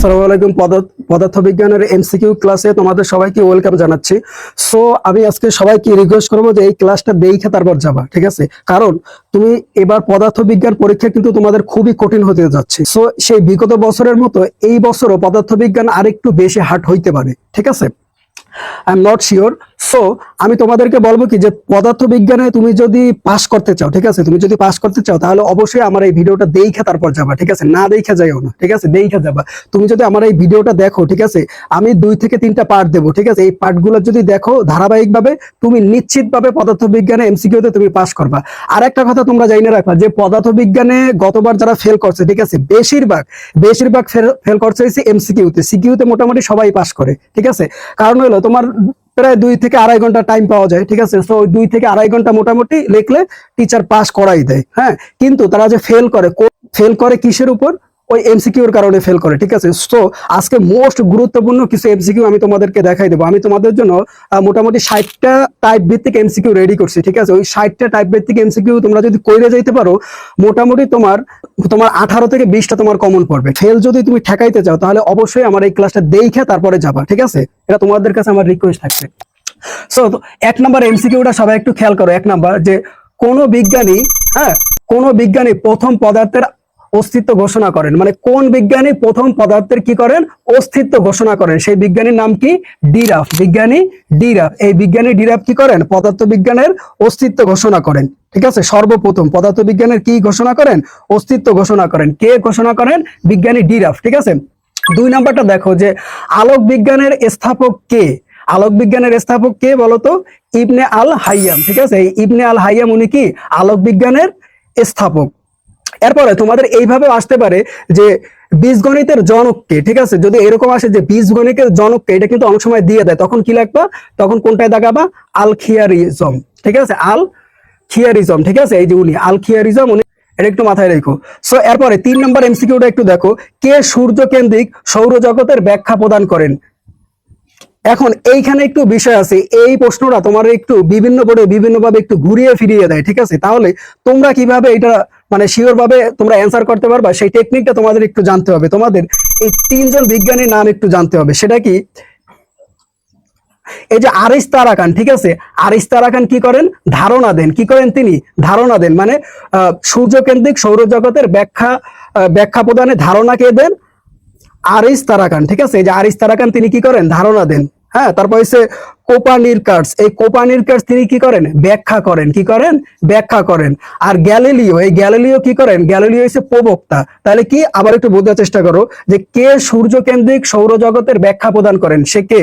আসসালামু আলাইকুম। পদার্থ পদার্থবিজ্ঞানের এমসিকিউ ক্লাসে তোমাদের সবাইকে ওয়েলকাম জানাচ্ছি। সো আমি আজকে সবাইকে রিকোয়েস্ট করব যে এই ক্লাসটা দেখে তারপর যাবা, ঠিক আছে? কারণ তুমি এবার পদার্থবিজ্ঞান পরীক্ষা কিন্তু তোমাদের খুবই কঠিন হতে যাচ্ছে। সো সেই বিগত বছরের মতো এই বছরও পদার্থবিজ্ঞান আরেকটু বেশি হার্ড হইতে পারে, ঠিক আছে? I am not sure so আমি তোমাদেরকে বলব কি যে পদার্থবিজ্ঞানে তুমি যদি পাশ করতে চাও, ঠিক আছে? তুমি যদি পাশ করতে চাও, তাহলে অবশ্যই আমার এই ভিডিওটা দেখে তারপর যাবা, ঠিক আছে? না দেখে যাইও না, ঠিক আছে? দেখে যাবা। তুমি যদি আমার এই ভিডিওটা দেখো, ঠিক আছে? আমি দুই থেকে তিনটা পার্ট দেবো, ঠিক আছে? এই পার্টগুলো যদি দেখো ধারাবাহিকভাবে, তুমি নিশ্চিতভাবে পদার্থবিজ্ঞানে এমসিকিউতে তুমি পাশ করবা। আর একটা কথা তোমরা জানিয়ে রাখবা যে পদার্থবিজ্ঞানে গতবার যারা ফেল করছে, ঠিক আছে? বেশিরভাগ বেশিরভাগ ফেল করছে এমসিকিউতে সিকিউতে মোটামুটি সবাই পাশ করে, ঠিক আছে? কারণ হলো তোমার প্রায় দুই থেকে আড়াই ঘণ্টা টাইম পাওয়া যায়, ঠিক আছে? তো দুই থেকে আড়াই ঘণ্টা মোটামুটি লিখলে টিচার পাস করাই দেয় হ্যাঁ? কিন্তু তারা যে ফেল করে ফেল করে কিসের উপর? ওই এমসিকিউর কারণে ফেল করে, ঠিক আছে? সো আজকে মোস্ট গুরুত্বপূর্ণ কিছু এমসিকিউ আমি তোমাদেরকে দেখাই দেবো। আমি তোমাদের জন্য মোটামুটি ষাটটা টাইপ ভিত্তিক এমসিকিউ রেডি করছি, ঠিক আছে? ওই ষাটটা টাইপ ভিত্তিক এমসিকিউ তোমরা যদি কইরে যাইতে পারো, মোটামুটি তোমার তোমার আঠারো থেকে বিশটা তোমার কমন পড়বে। ফেল যদি তুমি ঠেকাইতে চাও, তাহলে অবশ্যই আমার এই ক্লাসটা দেখে তারপরে যাবা, ঠিক আছে? এটা তোমাদের কাছে আমার রিকোয়েস্ট থাকছে। সো এক নাম্বার এমসিকিউটা সবাই একটু খেয়াল করো, এক নাম্বার যে কোন বিজ্ঞানী হ্যাঁ? কোন বিজ্ঞানী প্রথম পদার্থের অস্তিত্ব ঘোষণা করেন। মানে কোন বিজ্ঞানী প্রথম পদার্থের কি করেন? অস্তিত্ব ঘোষণা করেন। সেই বিজ্ঞানীর নাম কি? ডিরাফ। বিজ্ঞানী ডিরাফ। এই বিজ্ঞানী ডিরাফ কি করেন? পদার্থ বিজ্ঞানের অস্তিত্ব ঘোষণা করেন। ঠিক আছে? সর্বপ্রথম পদার্থ বিজ্ঞানের কি ঘোষণা করেন? অস্তিত্ব ঘোষণা করেন। কে ঘোষণা করেন? বিজ্ঞানী ডিরাফ। ঠিক আছে? দুই নাম্বারটা দেখো যে আলোক বিজ্ঞানের স্থাপক কে? আলোক বিজ্ঞানের স্থাপক কে বলতো? ইবনে আল হাইয়াম ঠিক আছে? ইবনে আল হাইয়াম উনি কি? আলোক বিজ্ঞানের স্থাপক। এরপরে তোমাদের এইভাবে আসতে পারে যে বীজগণিতের জনককে, ঠিক আছে? যদি এরকম আসে যে বীজগণিতের জনককে, এটা কিন্তু অনেক সময় দিয়ে দেয়। তখন কি লাগবা? তখন কোনটায় দাগাবা? আলখিয়ারিজম, ঠিক আছে? আল খিয়ারিজম ঠিক আছে? এই যে উনি আল খিয়ারিজম উনি এটা একটু মাথায় রেখো। সো এরপরে তিন নম্বর এমসিকিউটা একটু দেখো। কে সূর্য কেন্দ্রিক সৌরজগতের ব্যাখ্যা প্রদান করেন? এখন এইখানে একটু বিষয় আছে এই প্রশ্নটা তোমার একটু বিভিন্ন বোর্ডে বিভিন্ন ভাবে একটু ঘুরিয়ে ফিরিয়ে দেয় ঠিক আছে? তাহলে তোমরা কীভাবে এটা মানে শিওর ভাবে তোমরা অ্যান্সার করতে পারবা? সেই টেকনিকটা তোমাদের একটু জানতে হবে। তোমাদের এই তিনজন বিজ্ঞানীর নাম একটু জানতে হবে। সেটা কি? এই যে আরিস তারাকান ঠিক আছে? আরিস তারাকান কি করেন? ধারণা দেন। কি করেন তিনি? ধারণা দেন। মানে আহ, সূর্যকেন্দ্রিক সৌরজগতের ব্যাখ্যা ব্যাখ্যা প্রদানে ধারণা কে দেন? আরিস তারাকান, ঠিক আছে? এই যে আরিস তারাকান তিনি কি করেন? ধারণা দেন। হ্যাঁ তারপর হচ্ছে কোপানিরকার্স এই কোপানিরকার্স তিনি কি করেন? ব্যাখ্যা করেন। কি করেন? ব্যাখ্যা করেন। আর গ্যালিলিও, এই গ্যালিলিও কি করেন? গ্যালিলিও হচ্ছে প্রবক্তা। তাহলে কি? আবার একটু বোঝার চেষ্টা করো যে কে সূর্য কেন্দ্রিক সৌরজগতের ব্যাখ্যা প্রদান করেন? সে কে?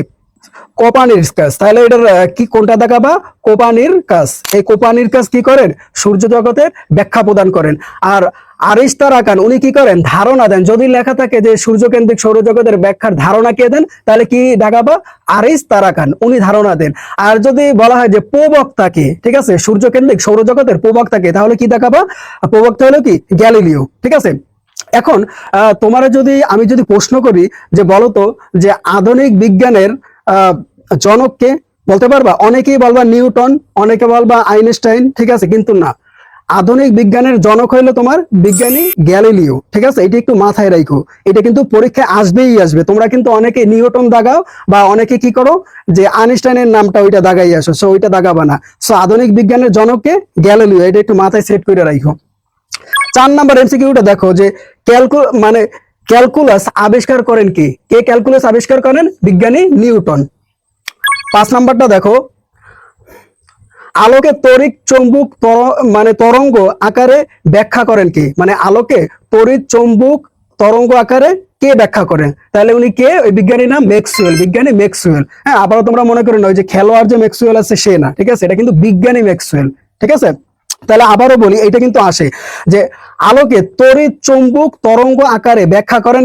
কোপানির কাজ। তাহলে এটার কি কোনটা দেখাবা? কোপানির কাজ। এই কোপানির কাজ কি করেন? সূর্য জগতের ব্যাখ্যা প্রদান করেন। আর আরিস্তার আকান, উনি কি করেন? ধারণা দেন। যদি লেখা থাকে যে সূর্যকেন্দ্রিক সৌরজগতের ব্যাখ্যার ধারণা কে দেন, তাহলে কি দেখাবা? আরিস তারাকান উনি ধারণা দেন। আর যদি বলা হয় যে প্রবক্তাকে ঠিক আছে? সূর্যকেন্দ্রিক সৌরজগতের প্রবক্তাকে তাহলে কি দেখাবা? প্রবক্তা হলো কি? গ্যালিলিও, ঠিক আছে? এখন তোমার যদি, আমি যদি প্রশ্ন করি যে বলতো যে আধুনিক বিজ্ঞানের জনককে বলতে পারবা? অনেকেই বলবা নিউটন, অনেকে বলবা আইনস্টাইন, ঠিক আছে, কিন্তু না। আধুনিক বিজ্ঞানের জনক হইল তোমার বিজ্ঞানী গ্যালিলিও, ঠিক আছে? এটা একটু মাথায় রাখো এটা কিন্তু পরীক্ষায় আসবেই আসবে। তোমরা কিন্তু অনেকে নিউটন দাগাও বা অনেকে কি করো যে আইনস্টাইনের নামটা ওইটা দাগাই আসো, সো ওইটা দাগাবা না। সো আধুনিক বিজ্ঞানের জনককে গ্যালিলিও, এটা একটু মাথায় সেট করে রাখো চার নাম্বার এমসিকিউটা দেখো যে ক্যালকু মানে ক্যালকুলাস আবিষ্কার করেন কি? কে ক্যালকুলাস আবিষ্কার করেন? বিজ্ঞানী নিউটন। পাঁচ নাম্বারটা দেখো। আলোকে তড়িৎ চৌম্বক মানে তরঙ্গ আকারে ব্যাখ্যা করেন কি? মানে আলোকে তড়িৎ চৌম্বক তরঙ্গ আকারে কে ব্যাখ্যা করেন? তাহলে উনি কে? ওই বিজ্ঞানীর নাম ম্যাক্সওয়েল, বিজ্ঞানী ম্যাক্সওয়েল। হ্যাঁ আবারও তোমরা মনে করো না ওই যে খেলোয়াড় যে ম্যাক্সওয়েল আছে সে না, ঠিক আছে? এটা কিন্তু বিজ্ঞানী ম্যাক্সওয়েল, ঠিক আছে? তাহলে আবারও বলি এটা কিন্তু আসে যে আলোকে তরি চুম্বুক তরঙ্গ আকারে ব্যাখ্যা করেন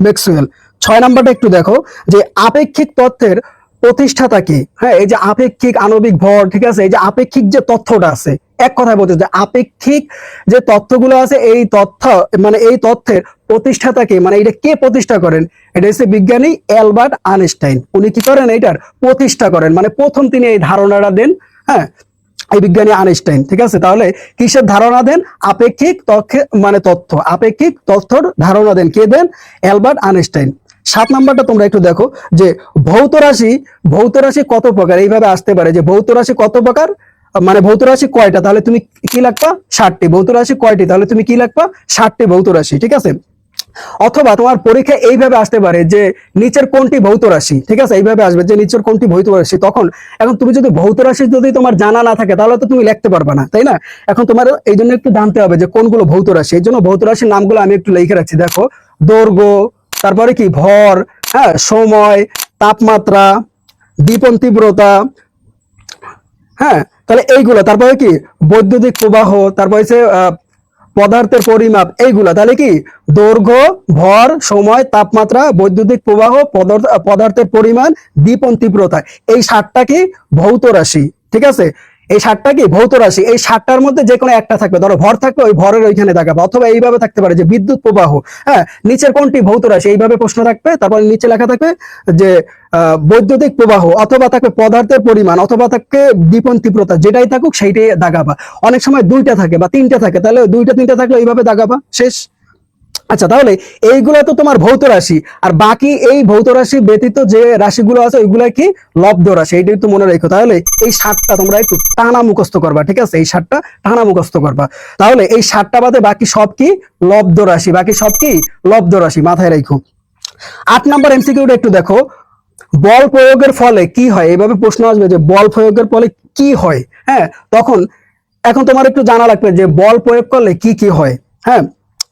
ম্যাক্সওয়েল। ছয় নাম্বারটা একটু দেখো, যে আপেক্ষিক তথ্যের প্রতিষ্ঠাতা কি? হ্যাঁ এই যে আপেক্ষিক আণবিক ভর, ঠিক আছে? এই যে আপেক্ষিক যে তথ্যটা আছে, এক কথায় বলতে যে আপেক্ষিক যে তথ্যগুলো আছে, এই তথ্য মানে এই তথ্যের প্রতিষ্ঠাতা কে? মানে এটা কে প্রতিষ্ঠা করেন? এটা হচ্ছে বিজ্ঞানী অ্যালবার্ট আইনস্টাইন। উনি কি করেন এটার? প্রতিষ্ঠা করেন। মানে প্রথম তিনি এই ধারণাটা দেন হ্যাঁ এই বিজ্ঞানী আইনস্টাইন, ঠিক আছে? তাহলে কিসের ধারণা দেন? আপেক্ষিক তথ্য মানে তথ্য, আপেক্ষিক তথ্যর ধারণা দেন। কে দেন? Albert Einstein. সাত নাম্বারটা তোমরা একটু দেখো যে ভৌত রাশি ভৌত রাশি কত প্রকার? এইভাবে আসতে পারে যে ভৌত রাশি কত প্রকার? মানে ভৌত রাশি কয়টা? তাহলে তুমি কি লাগবা? ষাটটি। ভৌত রাশি কয়টি? তাহলে তুমি কি লাগবা? ষাটটি ভৌত রাশি, ঠিক আছে? অথবা তোমার পরীক্ষা এইভাবে আসতে পারে যে নিচের কোনটি ভৌত রাশি, ঠিক আছে? এইভাবে আসবে যে নিচের কোনটি ভৌত রাশি। তখন এখন তুমি যদি ভৌত রাশি যদি তোমার জানা না থাকে, তাহলে তো তুমি লিখতে পারবে না, তাই না? এখন তোমার এই জন্য একটু জানতে হবে যে কোনগুলো ভৌত রাশি। এই জন্য ভৌত রাশির নামগুলো আমি একটু লিখে রাখছি। দেখো, দৈর্ঘ্য তারপরে কি? ভর হ্যাঁ সময়, তাপমাত্রা দীপন তীব্রতা হ্যাঁ তাহলে এইগুলো। তারপরে কি? বৈদ্যুতিক প্রবাহ, তারপরে হচ্ছে পদার্থের পরিমাপ, এইগুলা। তাহলে কি? দৈর্ঘ্য, ভর, সময়, তাপমাত্রা, বৈদ্যুতিক প্রবাহ, পদার্থ- পদার্থের পরিমাণ দীপন তীব্রতা। এই সাতটা কি? ভৌত রাশি, ঠিক আছে? এই সাতটা কি? ভৌত রাশি। এই সাতটার মধ্যে যে কোনো একটা থাকবে। ধরো ভর থাকবে, ওই ভরের ওইখানে দেখাবে। অথবা এইভাবে থাকতে পারে যে বিদ্যুৎ প্রবাহ। হ্যাঁ নিচের কোনটি ভৌত রাশি? এইভাবে প্রশ্ন থাকবে। তারপর নিচে লেখা থাকবে যে বৈদ্যুতিক প্রবাহ অথবা থাকবে পদার্থের পরিমাণ অথবা থাকবে দীপন তীব্রতা যেটাই থাকুক সেইটাই দাগাবা অনেক সময় দুইটা থাকে বা তিনটা থাকে। তাহলে দুইটা তিনটা থাকলে এইভাবে দাগাবা শেষ। আচ্ছা তাহলে এইগুলো তো তোমার ভৌত রাশি, আর বাকি এই ভৌত রাশি ব্যতীত যে রাশিগুলো আছে, ওইগুলা কি লব্ধ রাশি? এইটাই তো মনে রেখো। তাহলে এই সাতটা তোমরা একটু টানা মুখস্থ করবা, ঠিক আছে? এই সাতটা টানা মুখস্থ করবা। তাহলে এই সাতটা বাদে বাকি সব কি লব্ধ রাশি? বাকি সব কি লব্ধ রাশি? মাথায় রেখো। আট নাম্বার এমসিকিউটা একটু দেখো। বল প্রয়োগের ফলে কি হয়? এইভাবে প্রশ্ন আসবে যে বল প্রয়োগের ফলে কি হয়? হ্যাঁ তখন এখন তোমার একটু জানা লাগবে যে বল প্রয়োগ করলে কি কি হয়? হ্যাঁ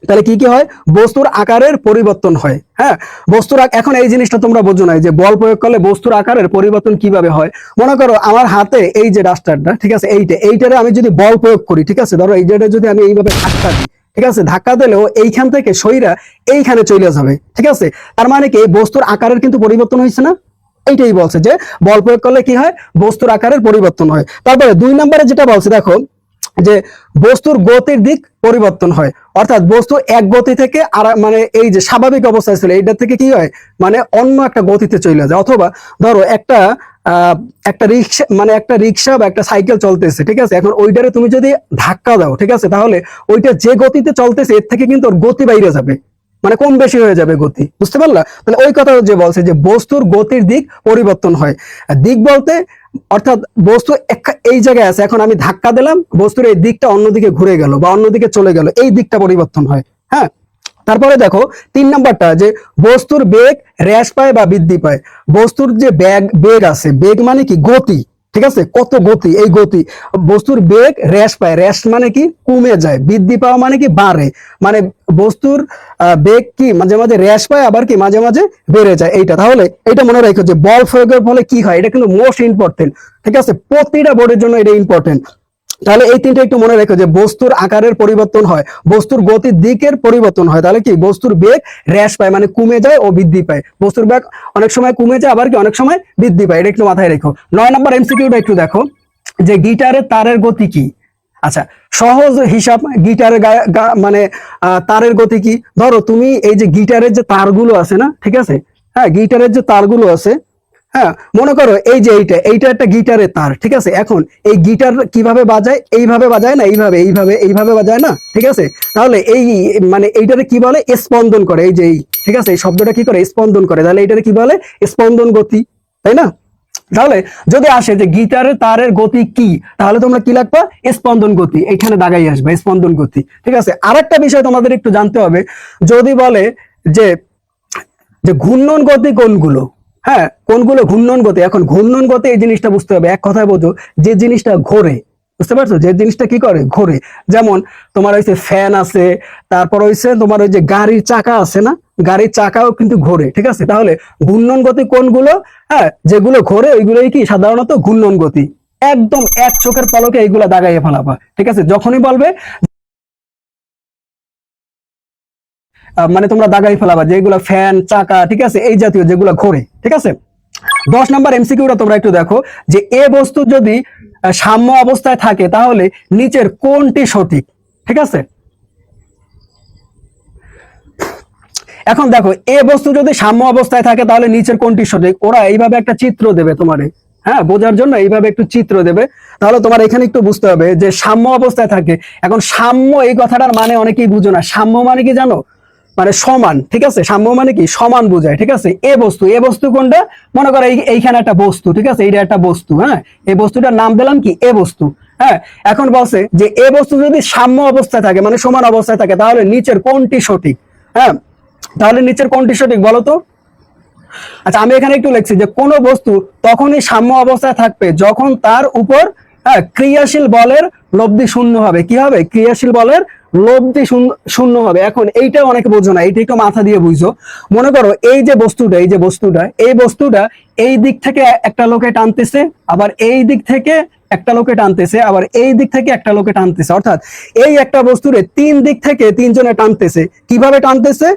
তাহলে কি কি হয়? বস্তুর আকারের পরিবর্তন হয়। হ্যাঁ? বস্তুর এখন এই জিনিসটা তোমরা বোঝো না যে বল প্রয়োগ করলে বস্তুর আকারের পরিবর্তন কীভাবে হয়। মনে করো আমার হাতে এই যে ডাস্টারটা, ঠিক আছে? এইটা, এইটারে আমি যদি বল প্রয়োগ করি, ঠিক আছে? ধরো এইটারে যদি আমি এইভাবে ধাক্কা দিই, ঠিক আছে? ধাক্কা দিলেও এইখান থেকে সইরা এইখানে চলে যাবে, ঠিক আছে? তার মানে কি? বস্তুর আকারের কিন্তু পরিবর্তন হয়েছে না? এইটাই বলছে যে বল প্রয়োগ করলে কি হয়? বস্তুর আকারের পরিবর্তন হয়। তারপরে দুই নম্বরে যেটা বলছে, দেখো যে বস্তুর গতির দিক পরিবর্তন হয়। অর্থাৎ বস্তু এক গতি থেকে আর মানে এই যে স্বাভাবিক অবস্থায় ছিল এইটা থেকে কি হয়? মানে অন্য একটা গতিতে চলে যায়। অথবা ধরো একটা একটা রিক্সা মানে একটা রিক্সা বা একটা সাইকেল চলতেছে, ঠিক আছে? এখন ওইটারে তুমি যদি ধাক্কা দাও, ঠিক আছে? তাহলে ওইটা যে গতিতে চলতেছে, এর থেকে কিন্তু ওর গতি বাইরে যাবে। মানে কম বেশি হয়ে যাবে গতি, বুঝতে পারলা? তাহলে ওই কথা যে বলছে যে বস্তুর গতির দিক পরিবর্তন হয়। দিক বলতে, অর্থাৎ বস্তু এই জায়গায় আছে, এখন আমি ধাক্কা দিলাম, বস্তুর এই দিকটা অন্যদিকে ঘুরে গেল বা অন্যদিকে চলে গেল, এই দিকটা পরিবর্তন হয় হ্যাঁ? তারপরে দেখো, তিন নাম্বারটা যে বস্তুর বেগ হ্রাস পায় বা বৃদ্ধি পায়। বস্তুর যে বেগ বেগ আছে, বেগ মানে কি? গতি। ঠিক আছে? কত গতি? এই গতি, বস্তুর বেগ র্যাশ পায়। র্যাশ মানে কি? কমে যায়। বৃদ্ধি পাওয়া মানে কি? বাড়ে। মানে বস্তুর বেগ কি? মাঝে মাঝে র্যাশ পায়, আবার কি? মাঝে মাঝে বেড়ে যায়। এইটা। তাহলে এটা মনে রাখো যে, বল প্রয়োগের ফলে কি হয়? এটা কিন্তু মোস্ট ইম্পর্টেন্ট ঠিক আছে? প্রতিটা বোর্ডের জন্য এটা ইম্পর্টেন্ট তাহলে এই তিনটা একটু মনে রেখো যে বস্তুর আকারের পরিবর্তন হয়, বস্তুর গতির দিকের পরিবর্তন হয়। তাহলে কি? বস্তুর বেগ হ্রাস পায় মানে কমে যায় ও বৃদ্ধি পায়। বস্তুর বেগ অনেক সময় কমে যায়, আবার কি অনেক সময় বৃদ্ধি পায়। এটা একটু মাথায় রেখো। নয় নম্বর এমসিকিউটা একটু দেখো, যে গিটারের তারের গতি কি? আচ্ছা সহজ হিসাব, গিটারের মানে তারের গতি কি? ধরো তুমি এই যে গিটারের যে তারগুলো আছে না, ঠিক আছে? হ্যাঁ গিটারের যে তারগুলো আছে হ্যাঁ মনে করো এই যে এইটা এইটা একটা গিটারের তার, ঠিক আছে? এখন এই গিটার কীভাবে বাজায়? এইভাবে বাজায় না এইভাবে এইভাবে এইভাবে বাজায় না, ঠিক আছে? তাহলে এই মানে এইটারে কি বলে? স্পন্দন করে, এই যে এই, ঠিক আছে? এই শব্দটা কি করে? স্পন্দন করে। তাহলে এইটারে কি বলে? স্পন্দন গতি, তাই না? তাহলে যদি আসে যে গিটারের তারের গতি কি, তাহলে তোমরা কি লাগবা? স্পন্দন গতি এখানে দাগাই আসবে, স্পন্দন গতি, ঠিক আছে? আরেকটা বিষয় তোমাদের একটু জানতে হবে, যদি বলে যে যে ঘূর্ণন গতি কোনগুলো? হ্যাঁ কোনগুলো ঘূর্ণন গতি এখন ঘূর্ণন গতি এই জিনিসটা বুঝতে হবে। এক কথায় বোঝো যে জিনিসটা ঘোরে, বুঝতে পারছ? যে জিনিসটা কি করে? ঘোরে। যেমন তোমার হইছে ফ্যান আছে, তারপর হইছে তোমার ওই যে গাড়ির চাকা আছে না? গাড়ির চাকাও কিন্তু ঘোরে, ঠিক আছে? তাহলে ঘূর্ণন গতি কোনগুলো? হ্যাঁ যেগুলো ঘোরে, ওইগুলোই কি সাধারণত ঘূর্ণন গতি একদম এক চোখের পলকে এইগুলা দাগাইয়ে ফেলাবা, ঠিক আছে? যখনই বলবে মানে তোমরা দাগাই ফেলাবা, যেগুলো ফ্যান চাকা, ঠিক আছে, এই জাতীয় যেগুলো ঘোরে, ঠিক আছে? দশ নম্বর এমসিকিউটা তোমরা একটু দেখো, যে এ বস্তু যদি সাম্য অবস্থায় থাকে, তাহলে নিচের কোনটি সঠিক? ঠিক আছে? এখন দেখো, এ বস্তু যদি সাম্য অবস্থায় থাকে, তাহলে নিচের কোনটি সঠিক? ওরা এইভাবে একটা চিত্র দেবে তোমারে হ্যাঁ? বোঝার জন্য এইভাবে একটু চিত্র দেবে। তাহলে তোমার এখানে একটু বুঝতে হবে যে সাম্য অবস্থায় থাকে। এখন সাম্য এই কথাটার মানে অনেকেই বুঝো না। সাম্য মানে কি জানো? মানে সমান ঠিক আছে? সাম্য মানে কি? সমান বোঝায় ঠিক আছে? এ বস্তু এ বস্তু কোনটা? মনে করো এইখানে একটা বস্তু ঠিক আছে? এইটা একটা বস্তু হ্যাঁ? এই বস্তুটার নাম দিলাম কি? এ বস্তু হ্যাঁ? এখন বলছে যে এ বস্তু যদি সাম্য অবস্থায় থাকে মানে সমান অবস্থায় থাকে তাহলে নিচের কোনটি সঠিক? হ্যাঁ? তাহলে নিচের কোনটি সঠিক বলো তো? আচ্ছা আমি এখানে একটু লিখছি যে কোন বস্তু তখনই সাম্য অবস্থায় থাকবে যখন তার উপর হ্যাঁ, ক্রিয়াশীল বলের লব্ধি শূন্য হবে। কি হবে? ক্রিয়াশীল বলের লব্ধি শূন্য- হবে। এখন এইটা অনেকে বোঝো না, এইটা একটু মাথা দিয়ে বুঝো। মনে করো এই যে বস্তুটা, এই যে বস্তুটা, এই বস্তুটা এই দিক থেকে একটা লোকে টানতেছে, আবার এই দিক থেকে একটা লোকে টানতেছে, আবার এই দিক থেকে একটা লোকে টানতেছে। অর্থাৎ এই একটা বস্তুরে তিন দিক থেকে তিনজনে টানতেছে। কীভাবে টানতেছে?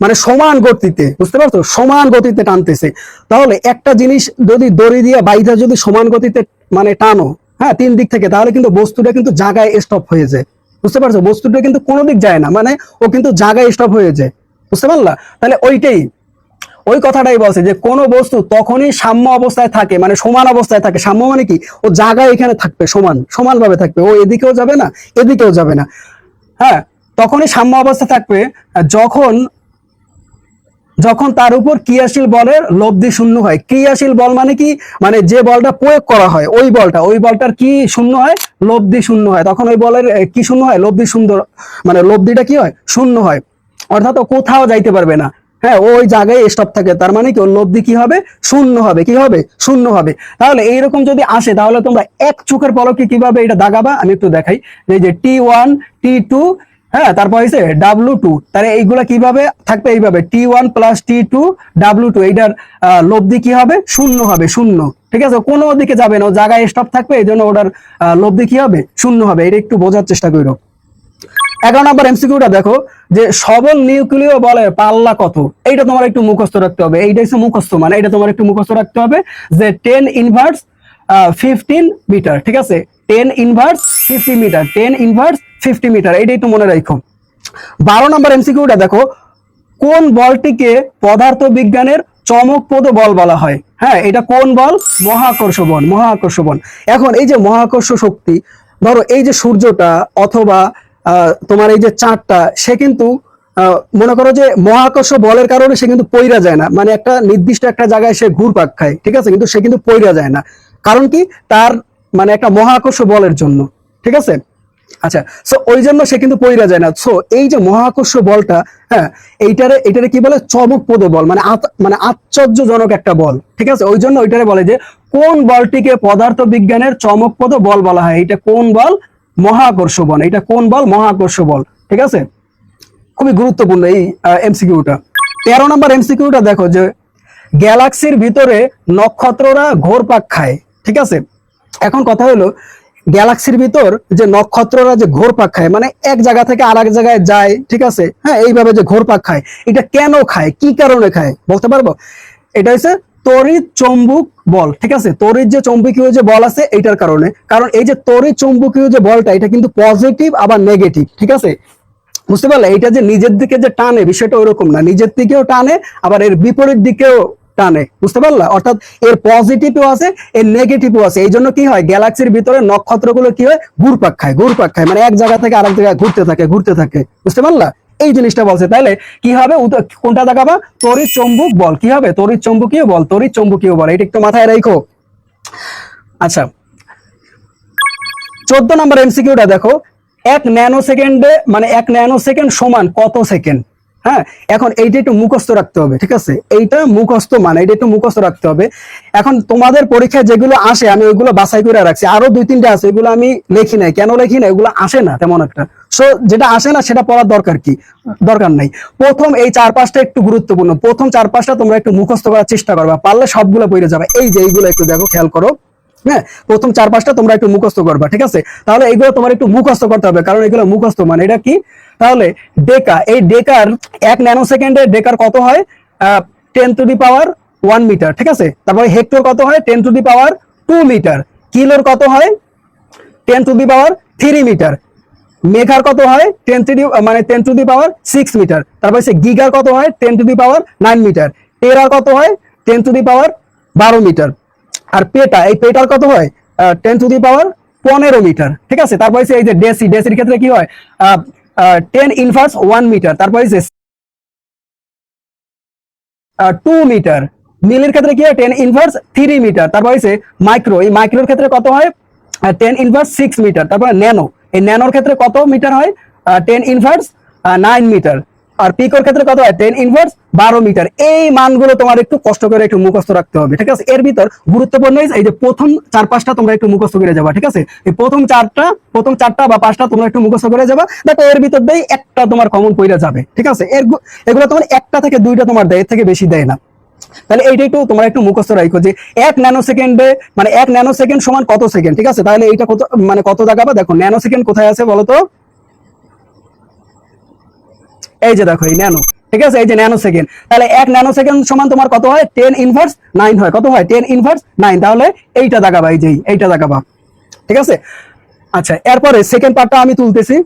মানে সমান গতিতে, বুঝতে পারছ? সমান গতিতে টানতেছে। তাহলে একটা জিনিস যদি দড়ি দিয়ে বাইধা যদি সমান গতিতে মানে টানো হ্যাঁ তিন দিক থেকে, তাহলে কিন্তু বস্তুটা কিন্তু জায়গায় স্টপ হয়ে যায়। বুঝতে পারছ? বস্তুটা কিন্তু কোনো দিক যায় না মানে ও কিন্তু জায়গায় স্টপ হয়ে যায়। বুঝতে পারলা? তাহলে ওইটাই। ওই কথাটাই বলছে যে, কোনো বস্তু তখনই সাম্য অবস্থায় থাকে মানে সমান অবস্থায় থাকে। সাম্য মানে কি? ও জায়গায় এখানে থাকবে, সমান, সমানভাবে থাকবে। ও এদিকেও যাবে না, এদিকেও যাবে না। হ্যাঁ তখনই সাম্য অবস্থা থাকবে, যখন যখন তার উপর ক্রিয়াশীল বলের লব্ধি শূন্য হয়। ক্রিয়াশীল বল মানে কি? মানে যে বলটা প্রয়োগ করা হয়, ওই বলটা, ওই বলটার কি শূন্য হয়? লব্ধি শূন্য হয়। তখন ওই বলের কি শূন্য হয়? লব্ধি সুন্দর মানে লব্ধিটা কি হয়? শূন্য হয়। অর্থাৎ কোথাও যাইতে পারবে না। হ্যাঁ ওই জায়গায় স্টপ থাকে। তার মানে কি? লব্ধি কি হবে? শূন্য হবে। কি হবে? শূন্য হবে। তাহলে এইরকম যদি আসে, তাহলে তোমরা এক চোখের পলকে কীভাবে এটা দাগাবা? আমি একটু দেখাই। এই যে টি ওয়ান টি টু হ্যাঁ তারপর হয়েছে ডাব্লু টু তাহলে এইগুলা কীভাবে থাকবে? এইভাবে T one plus T two W two এইটার লব্ধি কি হবে? শূন্য হবে, শূন্য। ঠিক আছে? কোনো দিকে যাবে না। জায়গায় স্টপ থাকবে এই জন্য ওটার লব্ধি কি হবে? শূন্য হবে। এটা একটু বোঝার চেষ্টা করো এগারো নম্বর এমসিকিউটা দেখো, যে সবল নিউক্লিয় বলে পাল্লা কত? এইটা তোমার একটু মুখস্থ রাখতে হবে। এইটা হচ্ছে মুখস্থ মানে এটা তোমার একটু মুখস্থ রাখতে হবে যে টেন ইনভার্স ফিফটিন মিটার ঠিক আছে? Ten inverse fifty metre ten inverse fifty metre এইটা একটু মনে রাখো বারো নম্বর এমসিকিউটা দেখো, কোন বলটিকে পদার্থ বিজ্ঞানের চমকপ্রদ বল বলা হয়? হ্যাঁ এটা কোন বল? মহাকর্ষ বল মহাকর্ষ বল এখন এই যে মহাকর্ষ শক্তি, ধরো এই যে সূর্যটা অথবা তোমার এই যে চাঁদটা, সে কিন্তু মনে করো যে মহাকর্ষ বলের কারণে সে কিন্তু পইরা যায় না। মানে একটা নির্দিষ্ট একটা জায়গায় সে ঘুরপাক খায়, ঠিক আছে? কিন্তু সে কিন্তু পইরা যায় না। কারণ কি? তার মানে একটা মহাকর্ষ বলের জন্য, ঠিক আছে? আচ্ছা সো ওই জন্য সে কিন্তু পইরা যায় না। সো এই যে মহাকর্ষ বলটা হ্যাঁ এইটারে এইটারে কি বলে? চমকপ্রদ বল মানে মানে আশ্চর্যজনক একটা বল, ঠিক আছে? ওই জন্য ওইটারে বলে যে, কোন বলটিকে পদার্থ বিজ্ঞানের চমকপ্রদ বল বলা হয়? এটা কোন বল? মহাকর্ষ বল। এটা কোন বল? মহাকর্ষ বল, ঠিক আছে? খুবই গুরুত্বপূর্ণ এই এমসিকিউটা তেরো নম্বর এমসিকিউটা দেখো যে, গ্যালাক্সির ভিতরে নক্ষত্ররা ঘোরপাক খায়, ঠিক আছে? এখন কথা হলো গ্যালাক্সির ভিতর যে নক্ষত্ররা যে ঘোরপাক খায় মানে এক জায়গা থেকে আর এক জায়গায় যায়, ঠিক আছে? হ্যাঁ এইভাবে যে ঘোরপাক খায়, এটা কেন খায়? কি কারণে খায়? বলতে পারব? এটা হচ্ছে তড়িৎ চৌম্বক বল, ঠিক আছে? তড়িৎ যে চৌম্বকীয় যে বল আছে, এইটার কারণে। কারণ এই যে তড়িৎ চৌম্বকীয় যে বলটা, এটা কিন্তু পজিটিভ আবার নেগেটিভ ঠিক আছে? বুঝতে পারলে? এটা যে নিজের দিকে যে টানে, বিষয়টা ওরকম না। নিজের দিকেও টানে, আবার এর বিপরীত দিকেও টানে, বুঝতে পারলা? অর্থাৎ এর পজিটিভও আছে, এর নেগেটিভও আছে। এই জন্য কি হয়? গ্যালাক্সির ভিতরে নক্ষত্রগুলো কি হয়? ঘুরপাক খায় ঘুরপাক খায়। মানে এক জায়গা থেকে আরেক জায়গায় ঘুরতে থাকে ঘুরতে থাকে। বুঝতে পারলা? এই জিনিসটা বলছে। তাইলে কি হবে? কোনটা দেখাবা? তরি চৌম্বক বল। কি হবে? তড়িৎ চৌম্বকীয় বল, তড়িৎ চৌম্বকীয় বল। এটা একটু মাথায় রাখো। আচ্ছা। চোদ্দ নম্বর এমসিকিউটা দেখো। এক ন্যানো সেকেন্ডে মানে এক ন্যানো সেকেন্ড সমান কত সেকেন্ড? হ্যাঁ? এখন এইটা একটু মুখস্থ রাখতে হবে, ঠিক আছে? এইটা মুখস্থ মানে এটা একটু মুখস্থ রাখতে হবে। এখন তোমাদের পরীক্ষায় যেগুলো আসে, আমি ওইগুলো বাছাই করে রাখছি। আরও দুই, তিনটা আছে, এগুলো আমি লেখি নাই। কেন লেখি না এগুলো আসে না, তেমন একটা। সো যেটা আসে না, সেটা পড়ার দরকার কি? দরকার নাই। প্রথম এই চার পাঁচটা একটু গুরুত্বপূর্ণ। প্রথম চার পাঁচটা তোমরা একটু মুখস্থ করার চেষ্টা করবা, পারলে সবগুলো পড়ে যাবে। এই যে, এইগুলো একটু দেখো, খেয়াল করো। হ্যাঁ প্রথম চার পাঁচটা তোমরা একটু মুখস্থ করবা, ঠিক আছে? তাহলে এগুলো তোমার একটু মুখস্থ করতে হবে, কারণ এগুলো মুখস্থ মানে এটা কি? তাহলে ডেকা, এই ডেকার এক ন্যানো সেকেন্ডে ডেকার কত হয়? Ten to the power one metre ঠিক আছে? তারপরে হেক্টর কত হয়? Ten to the power two metre কিলোর কত হয়? Ten to the power three metre মেঘার কত হয়? টেন টু দি মানে ten to the power six metre তারপরে সে গিগার কত হয়? Ten to the power nine metre terror কত হয়? টেন টু দি পাওয়ার বারো মিটার আর পেটা, এই পেটার কত হয়? টেন টু দি পাওয়ার পনেরো মিটার। ঠিক আছে? তারপর এই যে ডেসি ডেসির ক্ষেত্রে কি হয়? টেন ইনভার্স ওয়ান মিটার তারপর হচ্ছে টু মিটার মিলির ক্ষেত্রে কি হয়? টেন ইনভার্স থ্রি মিটার তারপর হচ্ছে মাইক্রো এই মাইক্রোর ক্ষেত্রে কত হয়? টেন ইনভার্স সিক্স মিটার তারপর ন্যানো এই ন্যানোর ক্ষেত্রে কত মিটার হয়? টেন ইনভার্স নাইন মিটার আর পিকোর ক্ষেত্রে কত হয়? টেন ইনভার্স বারো মিটার এই মানগুলো তোমার একটু কষ্ট করে একটু মুখস্থ রাখতে হবে, ঠিক আছে? এর ভিতর গুরুত্বপূর্ণ এই যে প্রথম চার পাঁচটা তোমরা একটু মুখস্থ করে যাবা, ঠিক আছে? এই প্রথম চারটা প্রথম চারটা বা পাঁচটা তোমরা একটু মুখস্থ করে যাবা, দেখো এর ভিতর দিয়ে একটা তোমার কমন পইরা যাবে, ঠিক আছে? এর এগুলো তোমার একটা থেকে দুইটা তোমার দেয় থেকে বেশি দেয় না। তাহলে এইটা একটু তোমরা একটু মুখস্থ রাখো যে এক ন্যানো সেকেন্ডে মানে এক ন্যানো সেকেন্ড সমান কত সেকেন্ড ঠিক আছে? তাহলে এইটা কত মানে কত জায়গা দেখো ন্যানো সেকেন্ড কোথায় আছে বলো তো এই যে দেখো, এই ন্যানো ঠিক আছে? এই যে ন্যানো সেকেন্ড তাহলে এক ন্যানো সেকেন্ড সমান তোমার কত হয়? টেন ইনভার্স নাইন হয়। কত হয়? টেন ইনভার্স নাইন তাহলে এইটা দেখাবা, এই যে, এইটা দেখাবা। ঠিক আছে? আচ্ছা এরপরে সেকেন্ড পার্টটা আমি তুলতেছি।